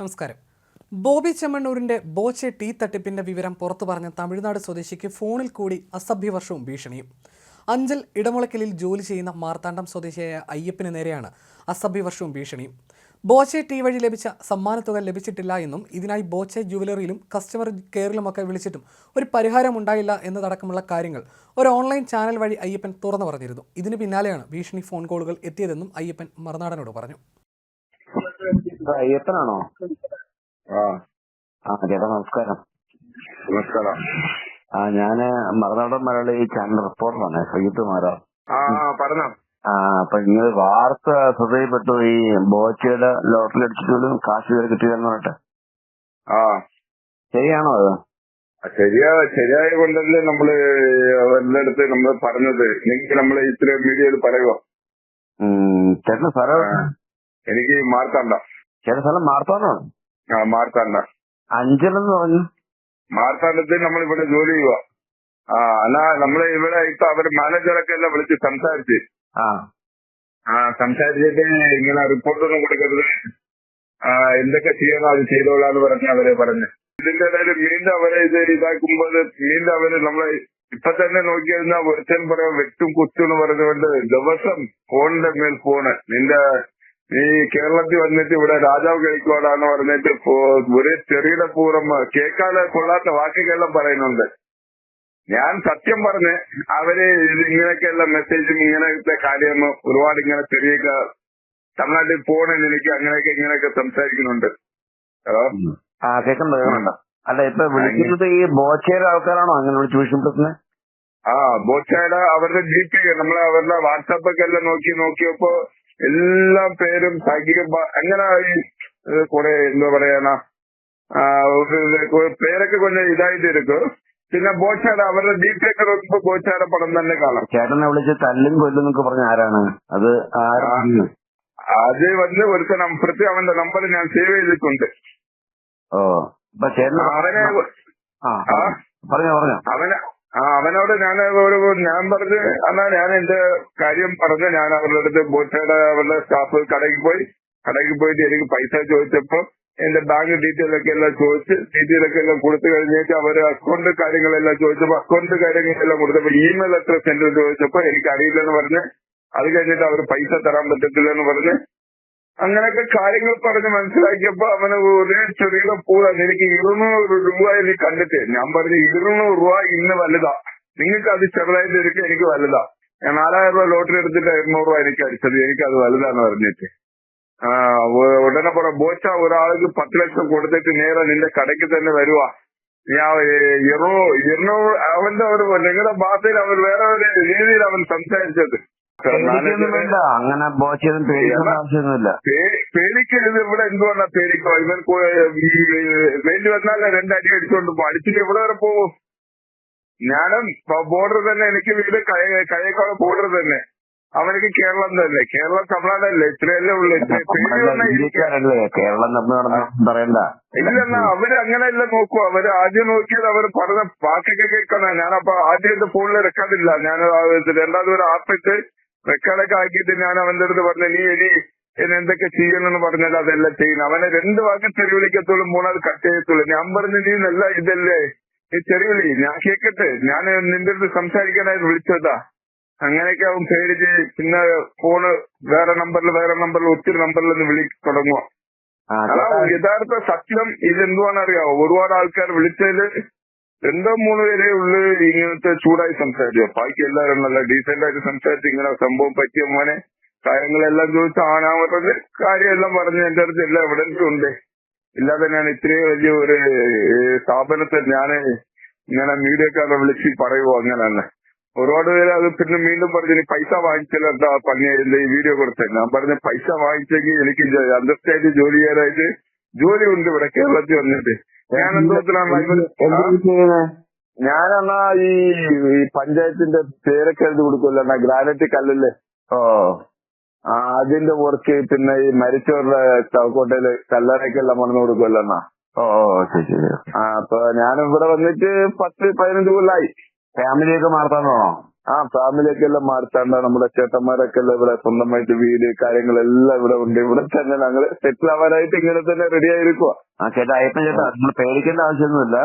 നമസ്കാരം. ബോബി ചെമ്മണ്ണൂരിന്റെ ബോച്ചെ ടീ തട്ടിപ്പിന്റെ വിവരം പുറത്തു പറഞ്ഞ തമിഴ്നാട് സ്വദേശിക്ക് ഫോണിൽ കൂടി അസഭ്യവർഷവും ഭീഷണിയും. അഞ്ചൽ ഇടമുളക്കലിൽ ജോലി ചെയ്യുന്ന മാർത്താണ്ഡം സ്വദേശിയായ അയ്യപ്പന് നേരെയാണ് അസഭ്യവർഷവും ഭീഷണിയും. ബോച്ചെ ടീ വഴി ലഭിച്ച സമ്മാനത്തുക ലഭിച്ചിട്ടില്ല എന്നും ഇതിനായി ബോച്ചെ ജുവലറിയിലും കസ്റ്റമർ കെയറിലുമൊക്കെ വിളിച്ചിട്ടും ഒരു പരിഹാരം ഉണ്ടായില്ല എന്നതടക്കമുള്ള കാര്യങ്ങൾ ഒരു ഓൺലൈൻ ചാനൽ വഴി അയ്യപ്പൻ തുറന്നു പറഞ്ഞിരുന്നു. ഇതിന് പിന്നാലെയാണ് ഭീഷണി ഫോൺ കോളുകൾ എത്തിയതെന്നും അയ്യപ്പൻ മറുനാടനോട് പറഞ്ഞു. അയ്യപ്പനാണോ? ആ. ആ ചേട്ടാ നമസ്കാരം. നമസ്കാരം. ആ ഞാൻ മറുനാടൻ മലയാളി ചാനൽ റിപ്പോർട്ടറാണ് സയ്യിദ് മാരാ ആ പറഞ്ഞോ. ആ അപ്പൊ ഇങ്ങനെ വാർത്ത ശ്രദ്ധയിൽപ്പെട്ടു. ഈ ബോച്ചയുടെ ലോട്ടറി അടിച്ചിട്ടും കാശ് വരെ കിട്ടിയെന്ന് പറഞ്ഞിട്ട്. ആ. ശരിയാണോ അത്? ശരിയാ ശരിയായ കൊണ്ടല്ലേ നമ്മൾ എല്ലായിടത്ത് നമ്മൾ പറഞ്ഞത്. എനിക്ക് നമ്മൾ ഇത്ര മീഡിയയിൽ പറയുക ചേട്ടന് സ്ഥലം? എനിക്ക് മാർത്താണ്ട ചേട്ടൻ സ്ഥലം മാർത്താണ്ടാണ് ആ മാർത്താണ്ട അഞ്ചലെന്ന് പറഞ്ഞു. മാർത്താണ്ടത്തിൽ നമ്മൾ ഇവിടെ ജോലി ചെയ്യുക ആ എന്നാ നമ്മൾ ഇവിടെ ഇപ്പൊ അവർ മാനേജറൊക്കെ എല്ലാം വിളിച്ച് സംസാരിച്ച്. ആ. ആ സംസാരിച്ചിട്ട് ഇങ്ങനെ റിപ്പോർട്ടൊന്നും കൊടുക്കരുത്. എന്തൊക്കെ ചെയ്യണോ അത് ചെയ്തോളാന്ന് പറഞ്ഞ് അവരെ പറഞ്ഞു. ഇതിന്റെ ഇടയിൽ വീണ്ടും അവരെ ഇത് ഇതാക്കുമ്പോൾ വീണ്ടും അവർ നമ്മളെ ഇപ്പൊ തന്നെ നോക്കിയിരുന്ന ഒരുത്തൻ പറയാം വെട്ടും കുത്തും എന്ന് പറഞ്ഞുകൊണ്ട് ദിവസം ഫോണിന്റെ മേൽ ഫോണ്. നിന്റെ നീ കേരളത്തിൽ വന്നിട്ട് ഇവിടെ രാജാവ് കഴിക്കുവാടാന്ന് പറഞ്ഞിട്ട് ഒരു ചെറിയുടെ പൂർവം കേൾക്കാതെ കൊള്ളാത്ത വാക്കുകളെല്ലാം പറയുന്നുണ്ട്. ഞാൻ സത്യം പറഞ്ഞ് അവർ ഇങ്ങനെയൊക്കെയുള്ള മെസ്സേജും ഇങ്ങനത്തെ കാര്യം ഒരുപാട് ഇങ്ങനെ ചെറിയ തമിഴ്നാട്ടിൽ പോണെന്ന് എനിക്ക് അങ്ങനെയൊക്കെ ഇങ്ങനെയൊക്കെ സംസാരിക്കുന്നുണ്ട്. ഹലോ? ആ കേൾക്കണ്ട കേൾക്കണ്ട അല്ല ഇപ്പൊ വിളിക്കുന്നത് ഈ ബോച്ചയുടെ ആൾക്കാരാണോ അങ്ങനെ ട്യൂഷൻ പ്രശ്നം ആ ബോച്ചയുടെ അവരുടെ ജി പി നമ്മളെ അവരുടെ വാട്സാപ്പൊക്കെ എല്ലാം നോക്കി നോക്കിയപ്പോ എല്ലാ പേരും സൈകിക അങ്ങനെ കുറെ എന്താ പറയാനാ പേരൊക്കെ കൊഞ്ചം ഇതായിട്ട് ഇരിക്കും പിന്നെ ബോച്ചാട അവരുടെ ബോച്ചാട നോക്കുമ്പോ ബോച്ചയുടെ പടം തന്നെ കാണാം. ചേട്ടനെ വിളിച്ച് തല്ലും കൊല്ലും എന്നൊക്കെ പറഞ്ഞ ആരാണ്? അത് അത് വന്ന് ഒരുത്തൻ പ്രത്യേകം അവന്റെ നമ്പർ ഞാൻ സേവ് ചെയ്തിട്ടുണ്ട്. ഓ അപ്പൊ ചേട്ടൻ അവനെ പറഞ്ഞോ പറഞ്ഞോ. അവന് ആ അവനോട് ഞാൻ ഒരു ഞാൻ പറഞ്ഞ് എന്നാ ഞാൻ എന്റെ കാര്യം പറഞ്ഞ് ഞാൻ അവരുടെ അടുത്ത് ബോട്ടയുടെ അവരുടെ സ്റ്റാഫ് കടയിൽ പോയി. കടയിൽ പോയിട്ട് എനിക്ക് പൈസ ചോദിച്ചപ്പോൾ എന്റെ ബാങ്ക് ഡീറ്റെയിൽ ഒക്കെ എല്ലാം ചോദിച്ച് ഡീറ്റെയിൽ ഒക്കെ എല്ലാം കൊടുത്തു കഴിഞ്ഞിട്ട് അവർ അക്കൗണ്ട് കാര്യങ്ങളെല്ലാം ചോദിച്ചപ്പോൾ അക്കൗണ്ട് കാര്യങ്ങളെല്ലാം കൊടുത്തപ്പോൾ ഇമെയിൽ എത്ര സെന്റ് ചോദിച്ചപ്പോൾ എനിക്ക് അറിയില്ലെന്ന് പറഞ്ഞ് അത് കഴിഞ്ഞിട്ട് അവർ പൈസ തരാൻ പറ്റത്തില്ല എന്ന് പറഞ്ഞ് അങ്ങനെയൊക്കെ കാര്യങ്ങൾ പറഞ്ഞ് മനസ്സിലാക്കിയപ്പോ അവന് ഒരു ചെറിയ പൂള എനിക്ക് ഇരുന്നൂറ് രൂപ എനിക്ക് കണ്ടിട്ട്. ഞാൻ പറഞ്ഞു ഇരുന്നൂറ് രൂപ ഇന്ന് വലുതാ. നിങ്ങൾക്ക് അത് ചെറുതായിട്ട് ഇരിക്കും എനിക്ക് വലുതാ. ഞാൻ നാലായിരം രൂപ ലോട്ടറി എടുത്തിട്ട് ഇരുന്നൂറ് രൂപ എനിക്ക് അടിച്ചത്. എനിക്ക് അത് വലുതാന്ന് പറഞ്ഞിട്ട്. ആ ഉടനെ പറ ബോച്ച ഒരാൾക്ക് പത്ത് ലക്ഷം കൊടുത്തിട്ട് നേരെ നിന്റെ കടയ്ക്ക് തന്നെ വരുവാ. ഇരുന്നൂറ് അവന്റെ ഒരു നിങ്ങളുടെ ഭാഷയിൽ അവൻ വേറെ രീതിയിൽ അവൻ സംസാരിച്ചത്. വേണ്ട. അങ്ങനെ ബോച്ചൊന്നും പേടിക്കേണ്ട ആവശ്യമൊന്നുമില്ല. പേടിക്കരുത്. ഇവിടെ എന്തുകൊണ്ടാ പേടിക്കോ? ഇവൻ വേണ്ടി വന്നാൽ രണ്ടടി അടിച്ചോണ്ട് പോകും അടിച്ചിട്ട് എവിടെ വരെ പോകും ഞാനും ബോർഡർ തന്നെ. എനിക്ക് വീട് കഴയക്കാട് ബോർഡർ തന്നെ. അവനക്ക് കേരളം തന്നെ. കേരളം തമിഴ്നാടല്ലേ? ഇത്രയല്ലേ ഉള്ളു. കേരളം പറയണ്ട. ഇല്ലെന്നാ അവർ അങ്ങനെയല്ല നോക്കൂ. അവർ ആദ്യം നോക്കിയത് അവർ പറഞ്ഞ വാക്കൊക്കെ കേൾക്കണ. ഞാനപ്പോ ആദ്യം എന്റെ ഫോണിൽ എടുക്കാതില്ല ഞാൻ രണ്ടാമത് ഒരു ആപ്പിട്ട് റെക്കോർഡൊക്കെ ആക്കിയിട്ട് ഞാൻ അവന്റെ അടുത്ത് പറഞ്ഞു നീ ഇനി എന്തൊക്കെ ചെയ്യണമെന്ന് പറഞ്ഞാൽ അതെല്ലാം ചെയ്യണം അവനെ രണ്ട് വാക്ക് ചെറി വിളിക്കത്തുള്ളൂ മൂന്നാൾ കട്ട് ചെയ്യത്തുള്ളൂ. ഞാൻ പറഞ്ഞു നീ നല്ല ഇതല്ലേ? നീ ചെറിയ വിളി ഞാൻ കേക്കട്ടെ. ഞാൻ നിന്റെ അടുത്ത് സംസാരിക്കാനായിട്ട് വിളിച്ചതാ. അങ്ങനെയൊക്കെ അവൻ പേടിച്ച് പിന്നെ ഫോണ് വേറെ നമ്പറിൽ വേറെ നമ്പറിൽ ഒത്തിരി നമ്പറിൽ നിന്ന് വിളി തുടങ്ങുക യഥാർത്ഥ സത്യം ഇതെന്തുവാണറിയാവോ ഒരുപാട് ആൾക്കാർ വിളിച്ചതിൽ രണ്ടോ മൂന്നോ പേരേ ഉള്ളു ഇങ്ങനത്തെ ചൂടായി സംസാരിച്ചു? ബാക്കി എല്ലാവരും നല്ല ഡീസെന്റ് ആയിട്ട് സംസാരിച്ച് ഇങ്ങനെ സംഭവം പറ്റിയ മോനെ കാര്യങ്ങളെല്ലാം ചോദിച്ചു പറഞ്ഞത് കാര്യമെല്ലാം പറഞ്ഞ് എന്റെ അടുത്ത് എല്ലാ എവിഡൻസും ഉണ്ട്. ഇല്ലാതെ ഞാൻ ഇത്രയും വലിയ ഒരു സ്ഥാപനത്തെ ഞാൻ ഇങ്ങനെ മീഡിയക്കാരെ വിളിച്ച് പറയുവോ അങ്ങനെ തന്നെ ഒരുപാട് പേര് അത് പിന്നെ വീണ്ടും പറഞ്ഞു "നീ പൈസ വാങ്ങിച്ചല്ലോ എന്താ പണിയായിരുന്നു ഈ വീഡിയോ കൊടുത്തത് ഞാൻ പറഞ്ഞു പൈസ വാങ്ങിച്ചെങ്കിൽ എനിക്ക് അണ്ടർസ്റ്റാൻഡ് ജോലി ചെയ്യാനായിട്ട് ജോലി ഉണ്ട് ഇവിടെ കേരളത്തിൽ വന്നിട്ട്. ഞാൻ എന്തോത്തിലാണ് ഞാനെന്നാ ഈ പഞ്ചായത്തിന്റെ പേരൊക്കെ എഴുതി കൊടുക്കുമല്ലോ ഗ്രാനൈറ്റ് കല്ലല്ലേ ഓ. ആ അതിന്റെ വർക്ക് പിന്നെ ഈ മരിച്ചവരുടെ ചവക്കോട്ടയിൽ കല്ലറയൊക്കെ എല്ലാം മറന്നു കൊടുക്കുമല്ലോ എന്നാ? ഓ ശരി ശരി. ആ അപ്പൊ ഞാൻ ഇവിടെ വന്നിട്ട് പത്ത് പതിനഞ്ച് കൊല്ലായി. ഫാമിലിയൊക്കെ മാർത്താണോ ആ ഫാമിലിയൊക്കെ എല്ലാം മാർത്താണ്ട നമ്മുടെ ചേട്ടന്മാരൊക്കെ എല്ലാം ഇവിടെ സ്വന്തമായിട്ട് വീട് കാര്യങ്ങളെല്ലാം ഇവിടെ ഉണ്ട്. ഇവിടെ തന്നെ ഞങ്ങൾ സെറ്റിൽ ആവാനായിട്ട് ഇങ്ങനെ തന്നെ റെഡി ആയിരിക്കുക ആ ചേട്ടാ ചേട്ടാ നിങ്ങൾ പേടിക്കേണ്ട ആവശ്യമൊന്നുമില്ല.